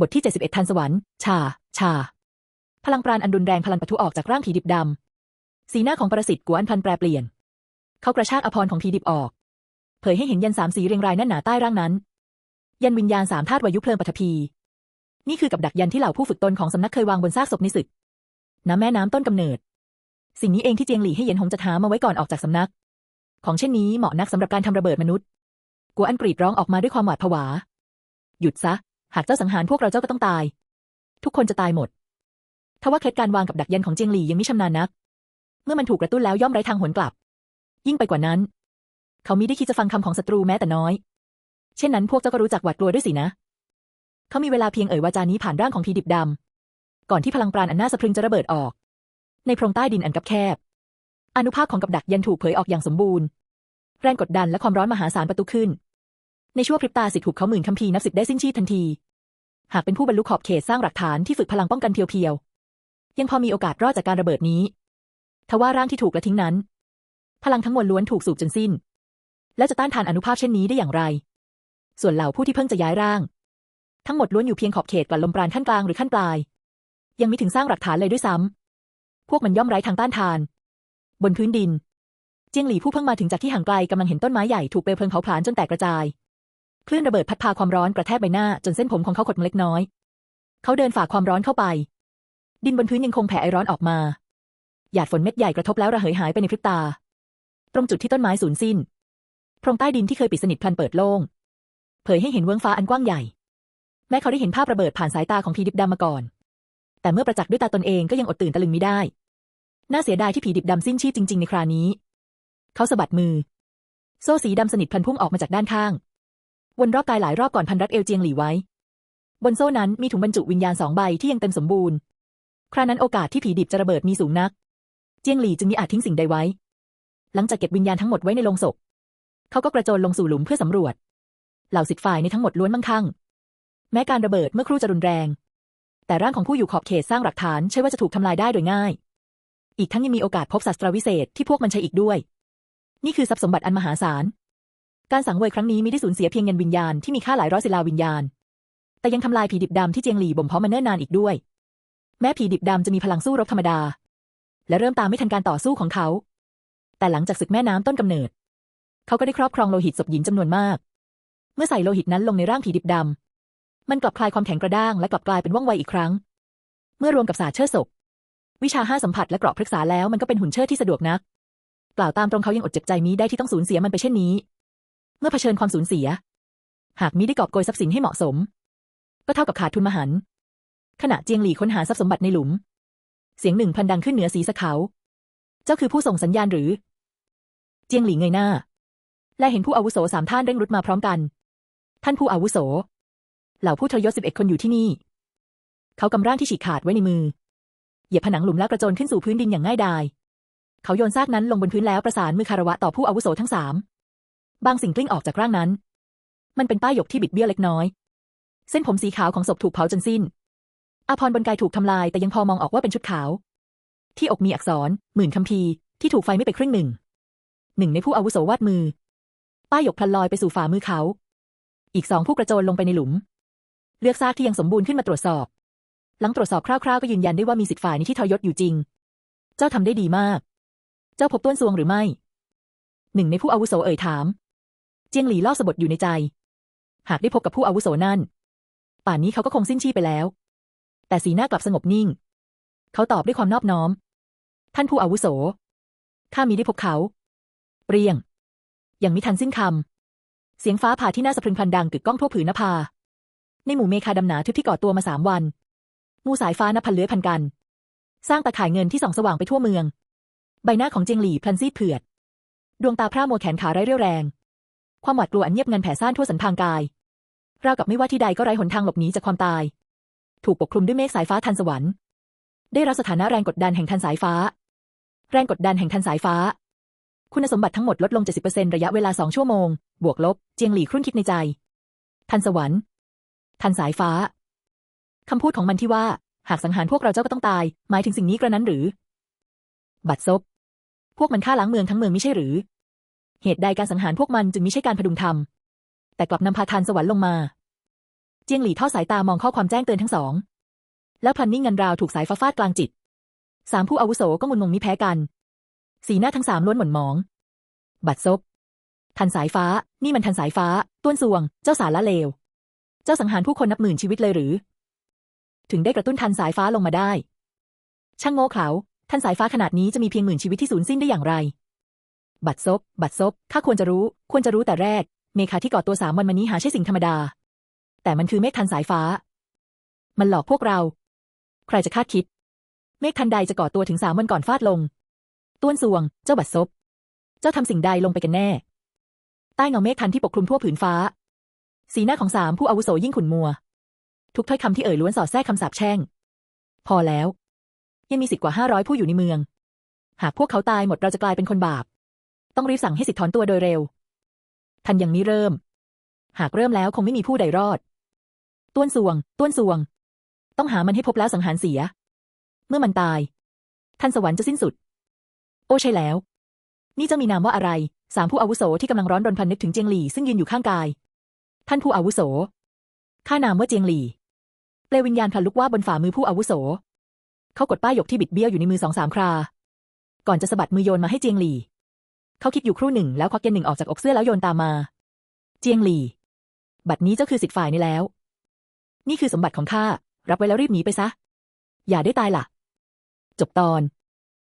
บทที่ 71 ทันสวรรค์ ชา ชา พลังปราณอันรุนแรงพลันปะทุออกจากร่างผีดิบดำ สีหน้าของประสิทธิ์กัวอันพันแปรเปลี่ยน เขากระชากอภรของผีดิบออก เผยให้เห็นยันสามสีเรียงรายแน่นหนาใต้ร่างนั้น ยันวิญญาณสามธาตุวายุเพลิงปฐพี นี่คือกับดักยันที่เหล่าผู้ฝึกตนของสำนักเคยวางบนซากศพในศึกน้ำแม่น้ำต้นกำเนิด สิ่งนี้เองที่เจียงหลี่ให้เย็นหงจัดหามาไว้ก่อนออกจากสำนัก ของเช่นนี้เหมาะนักสำหรับการทำระเบิดมนุษย์กัวอันกรีดร้องออกมาด้วยความหวาดผวา หยุดซะ หากเจ้าสังหารพวกเราเจ้าก็ต้องตาย ทุกคนจะตายหมดทว่าเคล็ดการวางกับดักยันของเจียงหลี่ยังไม่ชำนาญนัก เมื่อมันถูกกระตุ้นแล้วย่อมไร้ทางหวนกลับ ยิ่งไปกว่านั้น เขามิได้คิดจะฟังคำของศัตรูแม้แต่น้อย เช่นนั้นพวกเจ้าก็รู้จักหวาดกลัวด้วยสินะ เขามีเวลาเพียงเอ่ยวาจานี้ผ่านร่างของผีดิบดำก่อนที่พลังปราณอันน่าสะพรึงจะระเบิดออก ในโพรงใต้ดินอันกับแคบ อนุภาคของกับดักยันถูกเผยออกอย่างสมบูรณ์ แรงกดดันและความร้อนมหาศาลประตูขึ้น ในชั่วพริบตาสิทธิ์ถูกเขาหมื่นคัมภีร์นับสิบได้สิ้นชีพทันที หากเป็นผู้บรรลุขอบเขตสร้างหลักฐานที่ฝึกพลังป้องกันเพียวๆ ยังพอมีโอกาสรอดจากการระเบิดนี้ ทว่าร่างที่ถูกละทิ้งนั้น พลังทั้งมวลล้วนถูกสูบจนสิ้น แล้วจะต้านทานอนุภาพเช่นนี้ได้อย่างไร ส่วนเหล่าผู้ที่เพิ่งจะย้ายร่าง ทั้งหมดล้วนอยู่เพียงขอบเขตกลั่นลมปราณขั้นกลางหรือขั้นปลาย ยังไม่ถึงสร้างหลักฐานเลยด้วยซ้ำพวกมันย่อมไร้ทางต้านทาน บนพื้นดิน เจียงหลี่ผู้เพิ่งมาถึงจากที่ห่างไกลกำลังเห็นต้นไม้ใหญ่ถูกเปลวเพลิงเผาผลาญจนแตกกระจาย คลื่นระเบิดพัดพาความร้อนกระแทกใบหน้าจนเส้นผมของเขาขดเล็กน้อย เขาเดินฝ่าความร้อนเข้าไป ดินบนพื้นยังคงแผ่ไอร้อนออกมา หยาดฝนเม็ดใหญ่กระทบแล้วระเหยหายไปในพริบตา ตรงจุดที่ต้นไม้สูญสิ้นโพรงใต้ดินที่เคยปิดสนิทพลันเปิดโล่ง เผยให้เห็นเวิ้งฟ้าอันกว้างใหญ่ แม้เขาได้เห็นภาพระเบิดผ่านสายตาของผีดิบดำมาก่อน แต่เมื่อประจักษ์ด้วยตาตนเองก็ยังอดตื่นตะลึงไมิได้ น่าเสียดายที่ผีดิบดำสิ้นชีพจริง ๆ ในครานี้ เขาสะบัดมือ โซ่สีดำสนิทพลันพุ่งออกมาจากด้านข้าง วนรอบกายหลายรอบก่อนพันรัดเอวเจียงหลี่ไว้ บนโซ่นั้นมีถุงบรรจุวิญญาณสองใบที่ยังเต็มสมบูรณ์ ครานั้นโอกาสที่ผีดิบจะระเบิดมีสูงนัก เจียงหลี่จึงมิอาจทิ้งสิ่งใดไว้ หลังจากเก็บวิญญาณทั้งหมดไว้ในโลงศพ เขาก็กระโจนลงสู่หลุมเพื่อสำรวจ เหล่าสิทธิ์ฝ่ายในทั้งหมดล้วนมั่งคั่ง แม้การระเบิดเมื่อครู่จะรุนแรง แต่ร่างของผู้อยู่ขอบเขตสร้างหลักฐานใช่ว่าจะถูกทำลายได้โดยง่าย อีกทั้งยังมีโอกาสพบศัตราวิเศษที่พวกมันใช้อีกด้วย นี่คือทรัพย์สมบัติอันมหาศาล การสังเวยครั้งนี้มีได้สูญเสียเพียงเงินวิญญาณที่มีค่าหลายร้อยศิลาวิญญาณ แต่ยังทำลายผีดิบดำที่เจียงหลี่บ่มเพาะมาเนิ่นนานอีกด้วย แม้ผีดิบดำจะมีพลังสู้รบธรรมดา และเริ่มตามไม่ทันการต่อสู้ของเขา แต่หลังจากศึกแม่น้ำต้นกำเนิด เขาก็ได้ครอบครองโลหิตศพหญิงจำนวนมาก เมื่อใส่โลหิตนั้นลงในร่างผีดิบดำมันกลับคลายความแข็งกระด้างและกลับกลายเป็นว่องไวอีกครั้ง เมื่อรวมกับศาสตร์เชิดศพวิชาห้าสัมผัสและเกราะพฤกษาแล้วมันก็เป็นหุ่นเชิดที่สะดวกนัก กล่าวตามตรงเขายังอดเจ็บใจมีได้ที่ต้องสูญเสียมันไปเช่นนี้ เมื่อเผชิญความสูญเสีย หากมีได้กอบโกยทรัพย์สินให้เหมาะสม ก็เท่ากับขาดทุนมหันขณะเจียงหลี่ค้นหาทรัพย์สมบัติในหลุม เสียงหนึ่งพันดังขึ้นเหนือศีรษะเขา เจ้าคือผู้ส่งสัญญาณหรือ เจียงหลี่เงยหน้า และเห็นผู้อาวุโสสามท่านเร่งรุดมาพร้อมกัน ท่านผู้อาวุโส เหล่าผู้ทรยศสิบเอ็ดคนอยู่ที่นี่ เขากำร่างที่ฉีกขาดไว้ในมือ เหยียบผนังหลุมแล้วกระโจนขึ้นสู่พื้นดินอย่างง่ายดาย เขาโยนซากนั้นลงบนพื้นแล้วประสานมือคารวะต่อผู้อาวุโสทั้งสาม บางสิ่งกลิ้งออกจากร่างนั้น มันเป็นป้ายหยกที่บิดเบี้ยวเล็กน้อย เส้นผมสีขาวของศพถูกเผาจนสิ้นอาพรณ์บนกายถูกทำลายแต่ยังพอมองออกว่าเป็นชุดขาว ที่อกมีอักษร หมื่นคัมภีที่ถูกไฟไม่ไปครึ่งหนึ่ง หนึ่งในผู้อาวุโสวาดมือ ป้ายหยกพลันลอยไปสู่ฝ่ามือเขา อีกสองผู้กระโจนลงไปในหลุม เลือกซากที่ยังสมบูรณ์ขึ้นมาตรวจสอบ หลังตรวจสอบคร่าวๆก็ยืนยันได้ว่ามีสิทธิ์ฝ่ายนี้ที่ทรยศอยู่จริง เจ้าทำได้ดีมาก เจ้าพบต้นซวงหรือไม่ หนึ่งในผู้อาวุโสเอ่ยถาม เจียงหลีล่อสะบดอยู่ในใจ หากได้พบกับผู้อาวุโสนั่น ป่านนี้เขาก็คงสิ้นชีพไปแล้ว แต่สีหน้ากลับสงบนิ่ง เขาตอบด้วยความนอบน้อม ท่านผู้อาวุโส ข้ามีได้พบเขา เปรียง ยังมิทันสิ้นคำ เสียงฟ้าผ่าที่น่าสะพรึงพลันดังกึกก้องทั่วผืนนภา ในหมู่เมฆาดำหนาทึบที่ก่อตัวมาสามวันงูสายฟ้านับพันเลื้อยพันกัน สร้างตาข่ายเงินที่ส่องสว่างไปทั่วเมือง ใบหน้าของเจียงหลี่พลันซีดเผือด ดวงตาพร่ามัวแขนขาไร้เรี่ยวแรง ความหวาดกลัวอันเงียบงันแผ่ซ่านทั่วสันพางกาย ราวกับไม่ว่าที่ใดก็ไร้หนทางหลบหนีจากความตาย ถูกปกคลุมด้วยเมฆสายฟ้าทันสวรรค์ ได้รับสถานะแรงกดดันแห่งทันสายฟ้า แรงกดดันแห่งทันสายฟ้า คุณสมบัติทั้งหมดลดลง 70%ระยะเวลาสองชั่วโมง บวกลบ เจียงหลี่ครุ่นคิดในใจ ทันสวรรค์ ทันสายฟ้า คำพูดของมันที่ว่า หากสังหารพวกเราเจ้าก็ต้องตาย หมายถึงสิ่งนี้กระนั้นหรือ บัดซบ พวกมันฆ่าล้างเมืองทั้งเมืองไม่ใช่หรือ เหตุใดการสังหารพวกมันจึงไม่ใช่การพดุงธรรม แต่กลับนำพาทานสวรรค์ลงมา เจียงหลี่ทอดสายตามองข้อความแจ้งเตือนทั้งสอง แล้วพลันนิ่งเงินราวถูกสายฟ้าฟาดกลางจิต สามผู้อาวุโสก็งุนงงมิแพ้กัน สีหน้าทั้งสามล้วนหม่นหมอง บัดซบ ทันสายฟ้า นี่มันทันสายฟ้า ต้วนสวง เจ้าสารละเลว เจ้าสังหารผู้คนนับหมื่นชีวิตเลยหรือ ถึงได้กระตุ้นทันสายฟ้าลงมาได้ ช่างโง่เขลาทันสายฟ้าขนาดนี้จะมีเพียงหมื่นชีวิตที่สูญสิ้นได้อย่างไร บัดซบ บัดซบ ข้าควรจะรู้ ควรจะรู้แต่แรก เมฆาที่ก่อตัวสามวันมานี้หาใช่สิ่งธรรมดา แต่มันคือเมฆทันสายฟ้า มันหลอกพวกเรา ใครจะคาดคิด เมฆทันใดจะก่อตัวถึงสามวันก่อนฟาดลง ต้วนสวง เจ้าบัดซบ เจ้าทำสิ่งใดลงไปกันแน่ ใต้เงาเมฆทันที่ปกคลุมทั่วผืนฟ้า สีหน้าของสามผู้อาวุโสยิ่งขุ่นมัว ทุกถ้อยคำที่เอ่ยล้วนสอดแทรกคำสาปแช่ง พอแล้ว ยังมีสิทธิ์กว่าห้าร้อยผู้อยู่ในเมือง หากพวกเขาตายหมดเราจะกลายเป็นคนบาป ต้องรีบสั่งให้สิทธิ์ถอนตัวโดยเร็ว ทันยังไม่เริ่ม หากเริ่มแล้วคงไม่มีผู้ใดรอด ต้วนสวง ต้วนสวง ต้องหามันให้พบแล้วสังหารเสีย เมื่อมันตาย ท่านสวรรค์จะสิ้นสุด โอ้ใช่แล้ว นี่จ้ามีนามว่าอะไรสามผู้อาวุโสที่กำลังร้อนรนพันนึกถึงเจียงหลี่ซึ่งยืนอยู่ข้างกาย ท่านผู้อาวุโส ข้านามว่าเจียงหลี่ เปลววิญญาณพลันลุกว่าบนฝ่ามือผู้อาวุโส เขากดป้ายหยกที่บิดเบี้ยวอยู่ในมือสองสามครา ก่อนจะสะบัดมือโยนมาให้เจียงหลี่ เขาคิดอยู่ครู่หนึ่งแล้วควักเกนหนึ่งออกจากอกเสื้อแล้วโยนตามมา เจียงหลี่ บัดนี้เจ้าคือสิทธิ์ฝ่ายนี้แล้ว นี่คือสมบัติของข้า รับไว้แล้วรีบหนีไปซะ อย่าได้ตายล่ะ จบตอน